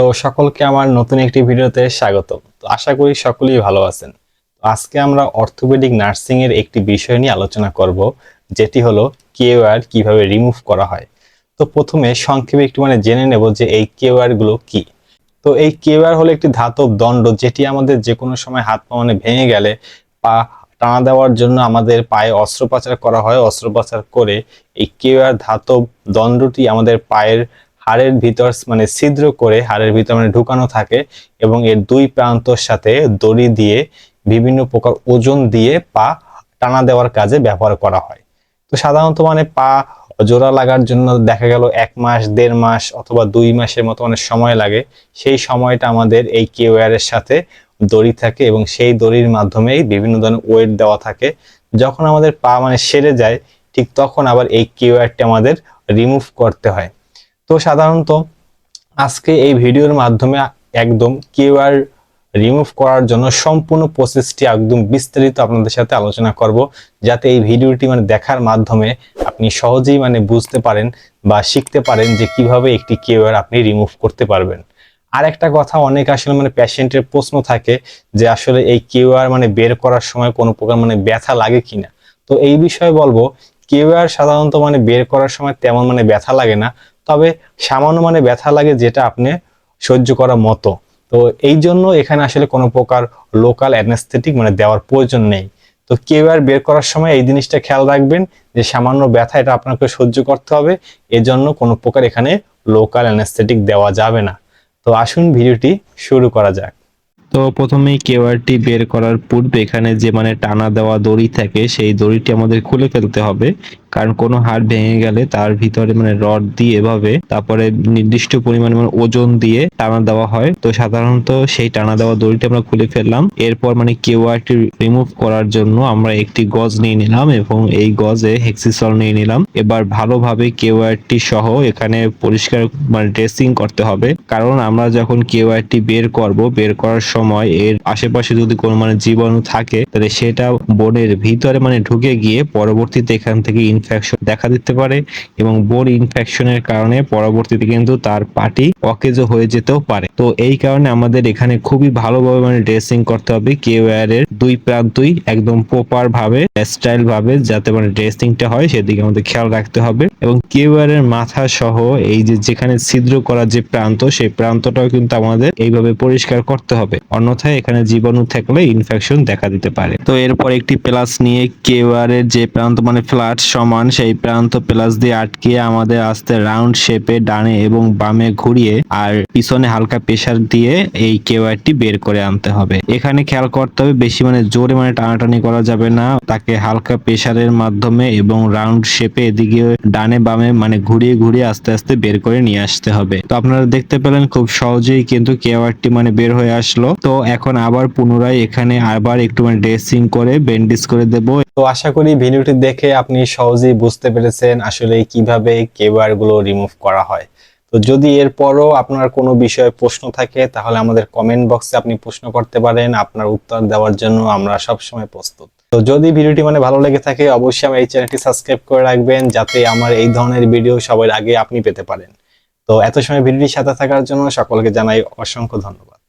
তো সকলকে আমার নতুন একটি ভিডিওতে স্বাগত তো আশা করি সকলেই ভালো আছেন। আজকে আমরা অর্থোপেডিক নার্সিং এর একটি বিষয় নিয়ে আলোচনা করব, যেটি হলো কেওয়ার কীভাবে রিমুভ করা হয়। তো প্রথমে সংক্ষেপে একটু মানে জেনে নেব যে এই কেওয়ারগুলো কি। তো এই কেওয়ার হলো একটি ধাতব দণ্ড যেটি আমাদের যে কোনো সময় হাত পা মানে ভেঙে গেলে পা টানা দেওয়ার জন্য আমাদের পায়ে অস্ত্রোপচার করা হয়। অস্ত্রোপচার করে এই কেওয়ার ধাতব দণ্ডটি আমাদের পায়ের হাড়ের ভিতর মানে ছিদ্র করে হাড়ের ভিতর মানে ঢুকানো থাকে এবং এর দুই প্রান্তর সাথে দড়ি দিয়ে বিভিন্ন প্রকার ওজন দিয়ে পা টানা দেওয়ার কাজে ব্যবহার করা হয়। তো সাধারণত মানে পা জোড়া লাগার জন্য দেখা গেল এক মাস, দেড় মাস অথবা দুই মাসের মতো অনেক সময় লাগে। সেই সময়টা আমাদের এই কেওয়ারের সাথে দড়ি থাকে এবং সেই দড়ির মাধ্যমেই বিভিন্ন ধরনের ওয়েট দেওয়া থাকে। যখন আমাদের পা মানে সেরে যায়, ঠিক তখন আবার এই কেওয়ারটি আমাদের রিমুভ করতে হয়। তো সাধারণত আজকে এই ভিডিওর মাধ্যমে একদম কিউআর রিমুভ করার জন্য সম্পূর্ণ প্রসেসটি একদম বিস্তারিত আপনাদের সাথে আলোচনা করব, যাতে এই ভিডিওটি মানে দেখার মাধ্যমে আপনি সহজেই মানে বুঝতে পারেন বা শিখতে পারেন যে কীভাবে একটি কিউআর আপনি রিমুভ করতে পারবেন। আর একটা কথা, অনেক আসলে মানে পেশেন্টের প্রশ্ন থাকে যে আসলে এই কিউআর মানে বের করার সময় কোনো প্রকার মানে ব্যথা লাগে কিনা? তো এই বিষয়ে বলব কিউআর সাধারণত মানে বের করার সময় তেমন মানে ব্যথা লাগে না। তবে সামান্য মানে ব্যথা লাগে যেটা আপনি সহ্য করার মতো। তো এই জন্য এখানে আসলে কোনো প্রকার লোকাল অ্যানেস্থেটিক মানে দেওয়ার প্রয়োজন নেই। তো কেউ আর বের করার সময় এই জিনিসটা খেয়াল রাখবেন যে সামান্য ব্যথা এটা আপনাকে সহ্য করতে হবে। এজন্য কোনো প্রকার এখানে লোকাল অ্যানেস্থেটিক দেওয়া যাবে না। তো আসুন ভিডিওটি শুরু করা যাক। তো প্রথমেই কেওয়ারটি বের করার পূর্বে এখানে যে মানে টানা দেওয়া দড়ি থাকে, সেই দড়িটি আমাদের খুলে ফেলতে হবে। কারণ কোনো হাড় ভেঙে গেলে তার ভিতরে মানে রড দিয়ে এভাবে তারপরে নির্দিষ্ট পরিমাণে মানে ওজন দিয়ে টানা দেওয়া হয়। তো সাধারণত সেই টানা দেওয়া দড়িটি আমরা খুলে ফেললাম। এরপর মানে কেউ কেওয়ারটি রিমুভ করার জন্য আমরা একটি গজ নিয়ে নিলাম এবং এই গজে হেক্সিসল নিয়ে নিলাম। এবার ভালোভাবে কেউ কেওয়ারটি সহ এখানে পরিষ্কার মানে ড্রেসিং করতে হবে। কারণ আমরা যখন কেউ কেওয়ারটি বের করব, বের করার সময় এর আশেপাশে যদি কোনো মানে জীবাণু থাকে, তাহলে সেটা বোনের ভিতরে মানে ঢুকে গিয়ে পরবর্তীতে এখান থেকে ইনফেকশন দেখা দিতে পারে এবং বোন ইনফেকশনের কারণে পরবর্তীতে কিন্তু তার পাটি অকেজো হয়ে যেতেও পারে। তো এই কারণে আমাদের এখানে খুবই ভালোভাবে মানে ড্রেসিং করতে হবে। কেওয়ার এর দুই প্রান্তই একদম প্রপার ভাবে স্টাইল ভাবে যাতে মানে ড্রেসিংটা হয় সেদিকে আমাদের খেয়াল রাখতে হবে। এবং কেওয়ার এর মাথা সহ এই যে যেখানে ছিদ্র করার যে প্রান্ত সেই প্রান্তটাও কিন্তু আমাদের এইভাবে পরিষ্কার করতে হবে। অন্যথায় এখানে জীবাণু থাকলে ইনফেকশন দেখা দিতে পারে। তো এরপর একটি প্লাস নিয়ে কেওয়ার এর যে প্রান্ত মানে ফ্ল্যাট সমান সেই প্রান্ত প্লাস দিয়ে আটকে আমাদের আস্তে রাউন্ড শেপে ডানে এবং বামে ঘুরিয়ে আর পিছনে হালকা প্রেশার দিয়ে এই কেওয়ারটি বের করে আনতে হবে। এখানে খেয়াল করতে হবে বেশি মানে জোরে মানে টানাটানি করা যাবে না। তাকে হালকা প্রেশারের মাধ্যমে এবং রাউন্ড শেপে এদিকে ডানে বামে মানে ঘুরিয়ে ঘুরিয়ে আস্তে আস্তে বের করে নিয়ে আসতে হবে। তো আপনারা দেখতে পেলেন খুব সহজেই কিন্তু কেওয়ারটি মানে বের হয়ে আসলো। তো এখন আবার পুনরায় এখানে আবার একটু মানে ড্রেসিং করে বেন্ডিস করে দেবো। তো আশা করি ভিডিওটি দেখে আপনি সহজেই বুঝতে পেরেছেন আসলে কীভাবে কেবারগুলো রিমুভ করা হয়। তো যদি এরপরও আপনার কোনো বিষয়ে প্রশ্ন থাকে, তাহলে আমাদের কমেন্ট বক্সে আপনি প্রশ্ন করতে পারেন। আপনার উত্তর দেওয়ার জন্য আমরা সবসময় প্রস্তুত। তো যদি ভিডিওটি মানে ভালো লেগে থাকে, অবশ্যই আমার এই চ্যানেলটি সাবস্ক্রাইব করে রাখবেন, যাতে আমার এই ধরনের ভিডিও সবার আগে আপনি পেতে পারেন। তো এত সময় ভিডিওটির সাথে থাকার জন্য সকলকে জানাই অসংখ্য ধন্যবাদ।